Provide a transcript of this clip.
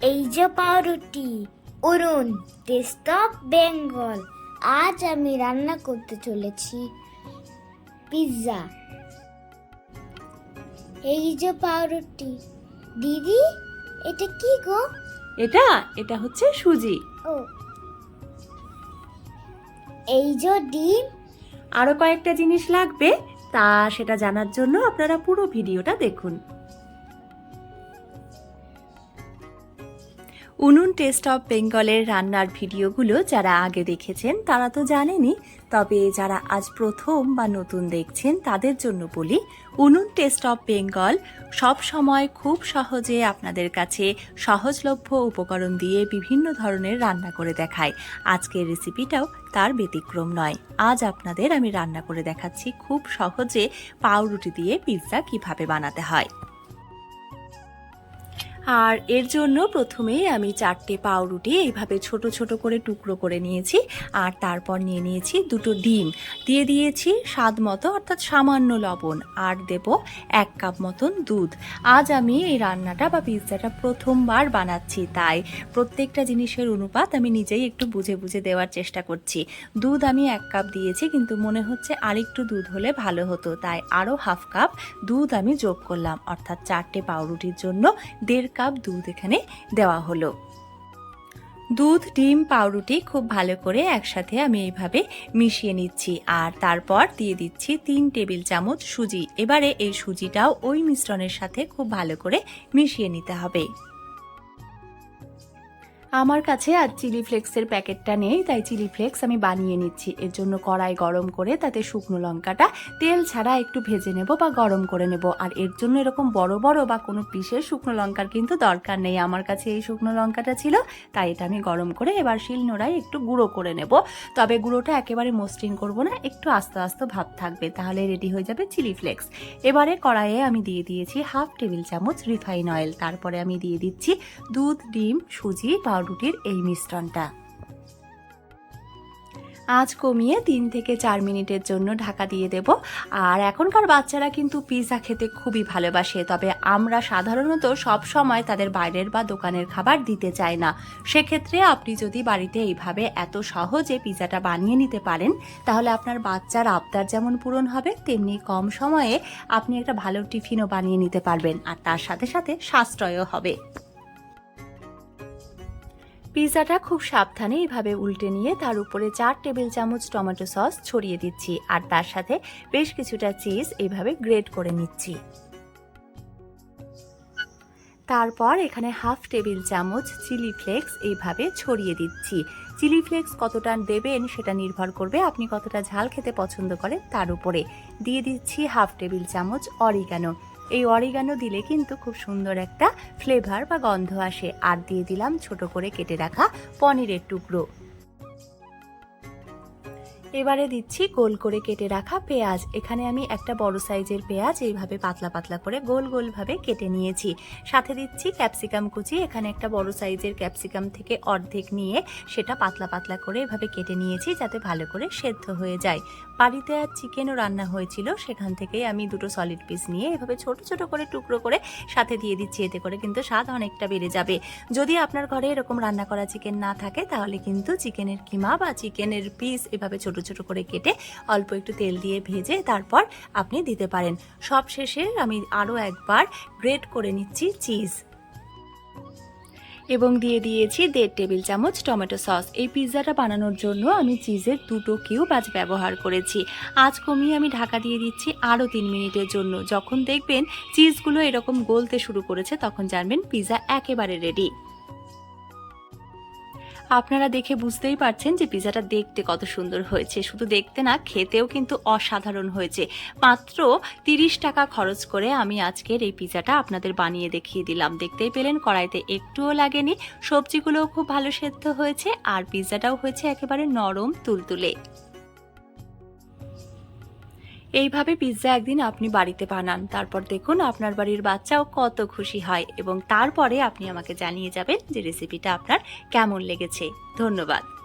এই যে পাউরুটি অরুণ টেস্ট অফ বেঙ্গল আজ আমি রান্না করতে চলেছি পিৎজা এই যে পাউরুটি দিদি এটা কি গো? এটা এটা হচ্ছে সুজি। ও। এই যে ডিম। আরও কয়েকটা জিনিস লাগবে তা সেটা জানার জন্য আপনারা পুরো ভিডিওটা দেখুন। উনুন টেস্ট অফ বেঙ্গলের রান্নার ভিডিওগুলো যারা আগে দেখেছেন, তারা তো জানেনই। তবে যারা আজ প্রথম বা নতুন দেখছেন, তাদের জন্য বলি, উনুন টেস্ট অফ বেঙ্গল সব সময় খুব সহজে আপনাদের কাছে সহজলভ্য উপকরণ দিয়ে বিভিন্ন ধরনের রান্না করে দেখায়। আজকের রেসিপিটাও তার ব্যতিক্রম নয়। আজ আপনাদের আমি রান্না করে দেখাচ্ছি খুব সহজে পাউরুটি দিয়ে পিৎজা কীভাবে বানাতে হয়। আর এর জন্য প্রথমেই আমি চারটে পাউরুটি এইভাবে ছোট ছোট করে টুকরো করে নিয়েছি, আর তারপর নিয়ে নিয়েছি দুটো ডিম। দিয়ে দিয়েছি স্বাদ মতো, অর্থাৎ সামান্য লবণ, আর দেব এক কাপ মতন দুধ। আজ আমি এই রান্নাটা বা পিৎজাটা প্রথমবার বানাচ্ছি, তাই প্রত্যেকটা জিনিসের অনুপাত আমি নিজেই একটু বুঝে বুঝে দেওয়ার চেষ্টা করছি। দুধ আমি এক কাপ দিয়েছি, কিন্তু মনে হচ্ছে আরেকটু দুধ হলে ভালো হতো, তাই আরও হাফ কাপ দুধ আমি যোগ করলাম, অর্থাৎ চারটে পাউরুটির জন্য দেড় কাপ দুধ এখানে দেওয়া হলো। দুধ, ডিম, পাউরুটি খুব ভালো করে একসাথে আমি এইভাবে মিশিয়ে নিচ্ছি আর তারপর দিয়ে দিচ্ছি তিন টেবিল চামচ সুজি। এবারে এই সুজিটাও ওই মিশ্রণের সাথে খুব ভালো করে মিশিয়ে নিতে হবে। আমার কাছে আর চিলি ফ্লেক্সের প্যাকেটটা নেই, তাই চিলি ফ্লেক্স আমি বানিয়ে নিচ্ছি। এর জন্য কড়াই গরম করে তাতে শুকনো লঙ্কাটা, তেল ছাড়া একটু ভেজে নেব বা গরম করে নেব। আর এর জন্য এরকম বড় বড় বা কোনো পিসের শুকনো লঙ্কার কিন্তু দরকার নেই। আমার কাছে এই শুকনো লঙ্কাটা ছিল, তাই এটা আমি গরম করে এবার শিল নোড়ায় একটু গুঁড়ো করে নেব। তবে গুঁড়োটা একেবারে মসৃণ করব না, একটু আস্তে আস্তে ভাব থাকবে, তাহলে রেডি হয়ে যাবে চিলি ফ্লেক্স। এবারে কড়াইয়ে আমি দিয়ে দিয়েছি হাফ টেবিল চামচ রিফাইন অয়েল। তারপরে আমি দিয়ে দিচ্ছি দুধ, ডিম, সুজি পাউরুটির এই মিশ্রণটা। আঁচ কমিয়ে তিন থেকে চার মিনিটের জন্য ঢাকা দিয়ে দেব। আর এখনকার বাচ্চারা কিন্তু পিৎজা খেতে খুবই ভালোবাসে, তবে আমরা সাধারণত সব সময় তাদের বাইরের বা দোকানের খাবার দিতে চাই না। সেক্ষেত্রে আপনি যদি বাড়িতে এইভাবে এত সহজে পিৎজাটা বানিয়ে নিতে পারেন, তাহলে আপনার বাচ্চার আবদার যেমন পূরণ হবে, তেমনি কম সময়ে আপনি একটা ভালো টিফিনও বানিয়ে নিতে পারবেন, আর তার সাথে সাথে সাশ্রয়ও হবে। পিৎজাটা খুব সাবধানে এইভাবে উল্টে নিয়ে তার উপরে চার টেবিল চামচ টমেটো সস ছড়িয়ে দিচ্ছি আর তার সাথে বেশ কিছুটা চিজ এইভাবে গ্রেট করে নিচ্ছি। তারপর এখানে হাফ টেবিল চামচ চিলি ফ্লেক্স এইভাবে ছড়িয়ে দিচ্ছি। চিলি ফ্লেক্স কতটা দেবেন সেটা নির্ভর করবে আপনি কতটা ঝাল খেতে পছন্দ করেন তার উপরে। দিয়ে দিচ্ছি হাফ টেবিল চামচ অরিগানো। এই অরিগানো দিলে কিন্তু খুব সুন্দর একটা ফ্লেভার বা গন্ধ আসে। আর দিয়ে দিলাম ছোট করে কেটে রাখা পনিরের টুকরো। এবারে দিচ্ছি গোল করে কেটে রাখা পেঁয়াজ। এখানে আমি একটা বড় সাইজের পেঁয়াজ এইভাবে পাতলা পাতলা করে গোল গোলভাবে কেটে নিয়েছি। সাথে দিচ্ছি ক্যাপসিকাম কুচি। এখানে একটা বড় সাইজের ক্যাপসিকাম থেকে অর্ধেক নিয়ে সেটা পাতলা পাতলা করে এভাবে কেটে নিয়েছি যাতে ভালো করে সেদ্ধ হয়ে যায়। বাড়িতে আর চিকেনও রান্না হয়েছিল, সেখান থেকেই আমি দুটো সলিড পিস নিয়ে এভাবে ছোট ছোট করে টুকরো করে সাথে দিয়ে দিচ্ছি। এতে করে কিন্তু স্বাদ অনেকটা বেড়ে যাবে। যদি আপনার ঘরে এরকম রান্না করা চিকেন না থাকে, তাহলে কিন্তু চিকেনের কিমা বা চিকেনের পিস এভাবে ছোট ছোট করে কেটে অল্প একটু তেল দিয়ে ভেজে তারপর আপনি দিতে পারেন। সব শেষে আমি আরও একবার গ্রেট করে নিচ্ছি চিজ। এবং দিয়ে দিয়েছি দেড় টেবিল চামচ টমেটো সস। এই পিৎজাটা বানানোর জন্য আমি চিজের দুটো কিউব আজ ব্যবহার করেছি। আজ কমিয়ে আমি ঢাকা দিয়ে দিচ্ছি আরও তিন মিনিটের জন্য। যখন দেখবেন চিজগুলো এরকম গলতে শুরু করেছে, তখন জানবেন পিৎজা একেবারে রেডি আপনারা দেখে বুঝতেই পারছেন যে পিজাটা দেখতে কত সুন্দর হয়েছে। শুধু দেখতে না, খেতেও কিন্তু অসাধারণ হয়েছে। মাত্র তিরিশ টাকা খরচ করে আমি আজকের এই পিজাটা আপনাদের বানিয়ে দেখিয়ে দিলাম। দেখতেই পেলেন, কড়াইতে একটুও লাগেনি। সবজিগুলোও খুব ভালো সেদ্ধ হয়েছে, আর পিজাটাও হয়েছে একেবারে নরম তুলতুলে। এইভাবে পিৎজা একদিন আপনি বাড়িতে বানান। তারপর দেখুন আপনার বাড়ির বাচ্চাও কত খুশি হয় এবং তারপরে আপনি আমাকে জানিয়ে যাবেন যে রেসিপিটা আপনার কেমন লেগেছে। ধন্যবাদ।